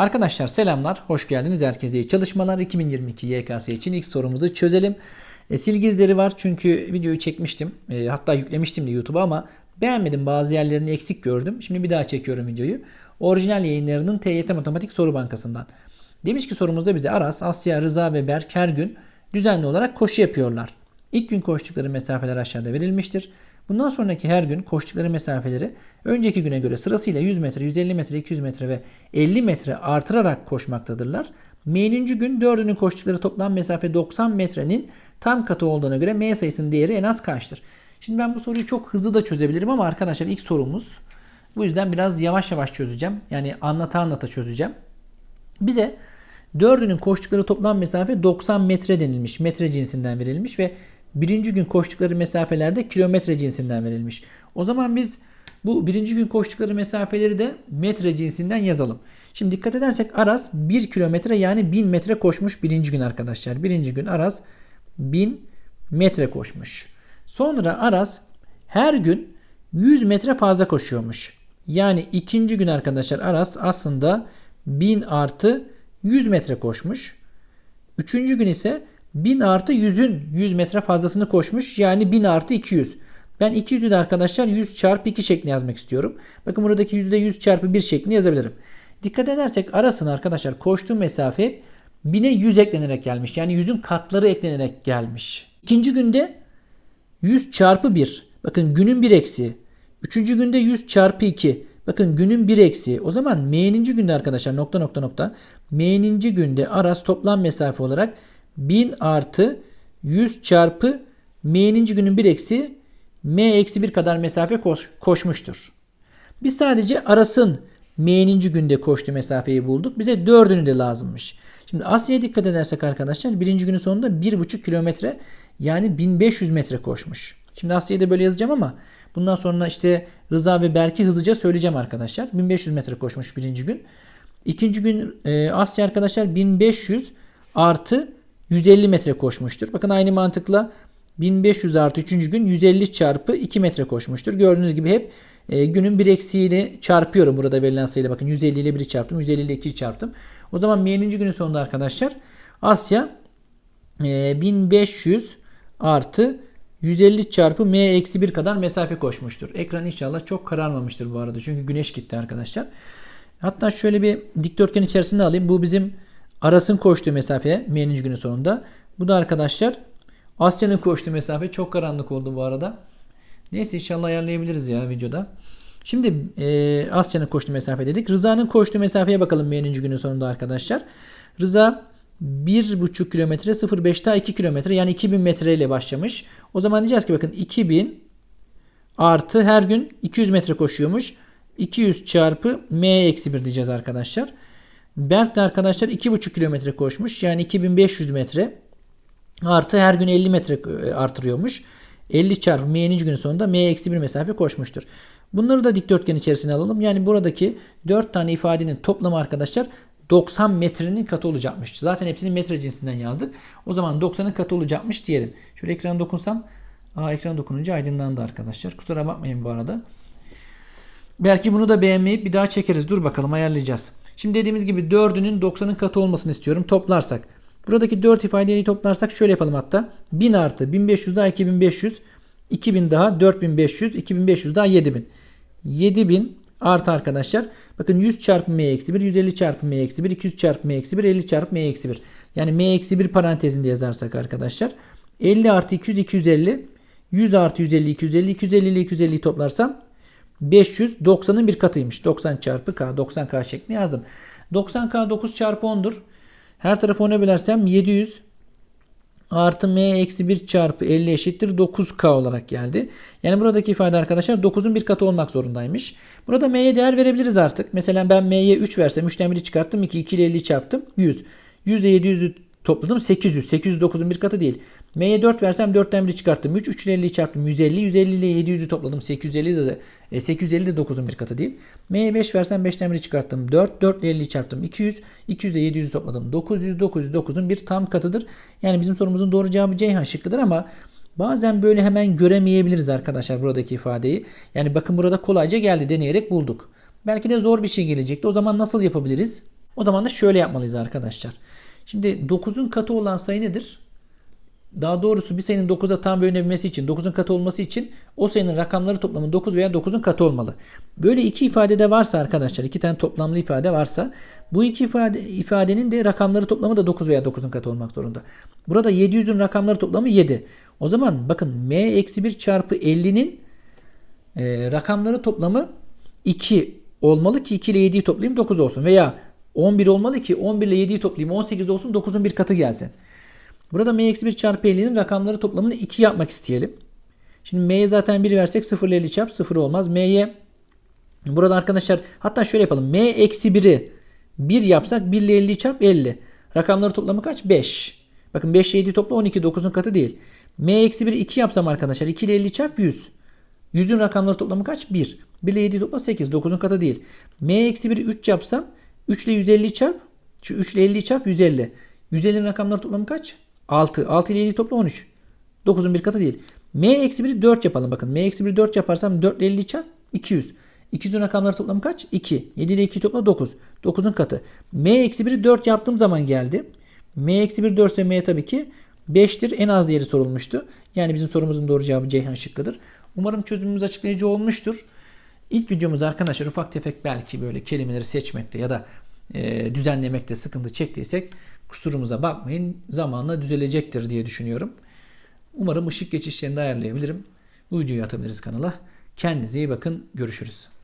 Arkadaşlar selamlar, hoş geldiniz herkese. iyi Çalışmalar 2022 YKS için ilk sorumuzu çözelim. E, silgi izleri var çünkü videoyu çekmiştim. E, hatta yüklemiştim de YouTube'a ama beğenmedim bazı yerlerini eksik gördüm. Şimdi bir daha çekiyorum videoyu. Orijinal yayınlarının TYT Matematik Soru Bankası'ndan. Demiş ki sorumuzda bize Aras, Asya, Rıza ve Berk her gün düzenli olarak koşu yapıyorlar. İlk gün koştukları mesafeler aşağıda verilmiştir. Bundan sonraki her gün koştukları mesafeleri önceki güne göre sırasıyla 100 metre, 150 metre, 200 metre ve 50 metre artırarak koşmaktadırlar. M'ninci gün dördünün koştukları toplam mesafe 90 metrenin tam katı olduğuna göre M sayısının değeri en az kaçtır? Şimdi ben bu soruyu çok hızlı da çözebilirim ama arkadaşlar ilk sorumuz. Bu yüzden biraz yavaş yavaş çözeceğim. Yani anlata anlata çözeceğim. Bize dördünün koştukları toplam mesafe 90 metre denilmiş. Metre cinsinden verilmiş ve birinci gün koştukları mesafelerde kilometre cinsinden verilmiş. O zaman biz bu birinci gün koştukları mesafeleri de metre cinsinden yazalım. Şimdi dikkat edersek Aras 1 kilometre yani 1000 metre koşmuş birinci gün arkadaşlar. Birinci gün Aras 1000 metre koşmuş. Sonra Aras her gün 100 metre fazla koşuyormuş. Yani ikinci gün arkadaşlar Aras aslında 1000 artı 100 metre koşmuş. Üçüncü gün ise 1000 artı 100'ün 100 metre fazlasını koşmuş. Yani 1000 artı 200. Ben 200'ü de arkadaşlar 100 çarpı 2 şeklinde yazmak istiyorum. Bakın buradaki 100'ü de 100 çarpı 1 şeklinde yazabilirim. Dikkat edersek arasına arkadaşlar koştuğum mesafe 1000'e 100 eklenerek gelmiş. Yani 100'ün katları eklenerek gelmiş. İkinci günde 100 çarpı 1. Bakın günün 1 eksi. Üçüncü günde 100 çarpı 2. Bakın günün 1 eksi. O zaman m'ninci günde arkadaşlar nokta nokta nokta. M'ninci günde Aras toplam mesafe olarak 1000 artı 100 çarpı m'ninci günün 1 eksi m eksi 1 kadar mesafe koş, koşmuştur. Biz sadece Aras'ın m'ninci günde koştuğu mesafeyi bulduk. Bize dördünü de lazımmış. Şimdi Asya'ya dikkat edersek arkadaşlar birinci günün sonunda 1,5 kilometre yani 1500 metre koşmuş. Şimdi Asya'yı da böyle yazacağım ama bundan sonra işte Rıza ve Berk'i hızlıca söyleyeceğim arkadaşlar. 1500 metre koşmuş birinci gün. İkinci gün e, Asya arkadaşlar 1500 artı 150 metre koşmuştur. Bakın aynı mantıkla 1500 artı 3. gün 150 çarpı 2 metre koşmuştur. Gördüğünüz gibi hep e, günün bir eksiğini çarpıyorum burada verilen sayıyla. Bakın 150 ile 1'i çarptım. 150 ile 2'yi çarptım. O zaman m'ninci günün sonunda arkadaşlar Asya e, 1500 artı 150 çarpı m eksi 1 kadar mesafe koşmuştur. Ekran inşallah çok kararmamıştır bu arada. Çünkü güneş gitti arkadaşlar. Hatta şöyle bir dikdörtgen içerisinde alayım. Bu bizim Aras'ın koştuğu mesafe m'ninci günün sonunda. Bu da arkadaşlar Asya'nın koştuğu mesafe çok karanlık oldu bu arada. Neyse inşallah ayarlayabiliriz ya videoda. Şimdi e, Asya'nın koştuğu mesafe dedik. Rıza'nın koştuğu mesafeye bakalım m'ninci günün sonunda arkadaşlar. Rıza 1,5 kilometre 0,5 daha 2 kilometre yani 2000 metre ile başlamış. O zaman diyeceğiz ki bakın 2000 artı her gün 200 metre koşuyormuş. 200 çarpı m eksi 1 diyeceğiz arkadaşlar. Berk de arkadaşlar 2,5 kilometre koşmuş. Yani 2500 metre. Artı her gün 50 metre e, artırıyormuş. 50 çarpı m'nin günün sonunda m eksi 1 mesafe koşmuştur. Bunları da dikdörtgen içerisine alalım. Yani buradaki 4 tane ifadenin toplamı arkadaşlar 90 metrenin katı olacakmış. Zaten hepsini metre cinsinden yazdık. O zaman 90'ın katı olacakmış diyelim. Şöyle ekrana dokunsam. Aa ekran dokununca aydınlandı arkadaşlar. Kusura bakmayın bu arada. Belki bunu da beğenmeyip bir daha çekeriz. Dur bakalım ayarlayacağız. Şimdi dediğimiz gibi 4'ünün 90'ın katı olmasını istiyorum. Toplarsak. Buradaki 4 ifadeyi toplarsak şöyle yapalım hatta. 1000 artı 1500 daha 2500. 2000 daha 4500. 2500 daha 7000. 7000 artı arkadaşlar. Bakın 100 çarpı m eksi 1. 150 çarpı m eksi 1. 200 çarpı m eksi 1. 50 çarpı m eksi 1. Yani m eksi 1 parantezinde yazarsak arkadaşlar. 50 artı 200 250. 100 artı 150 250. 250 ile 250'yi toplarsam 500 90'ın bir katıymış. 90 çarpı k 90k şeklinde yazdım. 90k 9 çarpı 10'dur. Her tarafı 10'a bölersem 700 artı m eksi 1 çarpı 50 eşittir 9k olarak geldi. Yani buradaki ifade arkadaşlar 9'un bir katı olmak zorundaymış. Burada m'ye değer verebiliriz artık. Mesela ben m'ye 3 versem 3'ten 1'i çıkarttım 2, 2 ile 50'yi çarptım 100. 100 ile 700'ü topladım 800. 800 9'un bir katı değil. M'ye 4 versem 4'ten 1'i çıkarttım 3. 3 ile 50'yi çarptım 150. 150 ile 700'ü topladım 850 de e, 850 de 9'un bir katı değil. M'ye 5 versem 5'ten 1'i çıkarttım 4. 4 ile 50'yi çarptım 200. 200 ile 700'ü topladım 900. 900 9'un bir tam katıdır. Yani bizim sorumuzun doğru cevabı Ceyhan şıkkıdır ama Bazen böyle hemen göremeyebiliriz arkadaşlar buradaki ifadeyi. Yani bakın burada kolayca geldi deneyerek bulduk. Belki de zor bir şey gelecekti. O zaman nasıl yapabiliriz? O zaman da şöyle yapmalıyız arkadaşlar. Şimdi 9'un katı olan sayı nedir? Daha doğrusu bir sayının 9'a tam bölünebilmesi için, 9'un katı olması için o sayının rakamları toplamı 9 veya 9'un katı olmalı. Böyle iki ifade de varsa arkadaşlar, iki tane toplamlı ifade varsa bu iki ifade, ifadenin de rakamları toplamı da 9 veya 9'un katı olmak zorunda. Burada 700'ün rakamları toplamı 7. O zaman bakın m-1 çarpı 50'nin e, rakamları toplamı 2 olmalı ki 2 ile 7'yi toplayayım 9 olsun. Veya 11 olmalı ki 11 ile 7'yi toplayayım 18 olsun 9'un bir katı gelsin. Burada m-1 çarpı 50'nin rakamları toplamını 2 yapmak isteyelim. Şimdi m'ye zaten 1 versek 0 ile 50 çarp 0 olmaz. m'ye burada arkadaşlar hatta şöyle yapalım. m-1'i 1 yapsak 1 ile 50'yi çarp 50. Rakamları toplamı kaç? 5. Bakın 5 ile 7'yi topla 12 9'un katı değil. m-1'i 2 yapsam arkadaşlar 2 ile 50 çarp 100. 100'ün rakamları toplamı kaç? 1. 1 ile 7'yi topla 8. 9'un katı değil. m-1'i 3 yapsam 3 ile 150 çarp. Şu 3 ile 50 çarp 150. 150'nin rakamları toplamı kaç? 6. 6 ile 7'yi topla 13. 9'un bir katı değil. m-1'i 4 yapalım bakın. m-1'i 4 yaparsam 4 ile 50 çarp 200. 200'ün rakamları toplamı kaç? 2. 7 ile 2'yi topla 9. 9'un katı. m-1'i 4 yaptığım zaman geldi. m-1 4 ise m tabii ki 5'tir. En az değeri sorulmuştu. Yani bizim sorumuzun doğru cevabı Ceyhan şıkkıdır. Umarım çözümümüz açıklayıcı olmuştur. İlk videomuz arkadaşlar ufak tefek belki böyle kelimeleri seçmekte ya da e, düzenlemekte sıkıntı çektiysek kusurumuza bakmayın. Zamanla düzelecektir diye düşünüyorum. Umarım ışık geçişlerini de ayarlayabilirim. Bu videoyu atabiliriz kanala. Kendinize iyi bakın. Görüşürüz.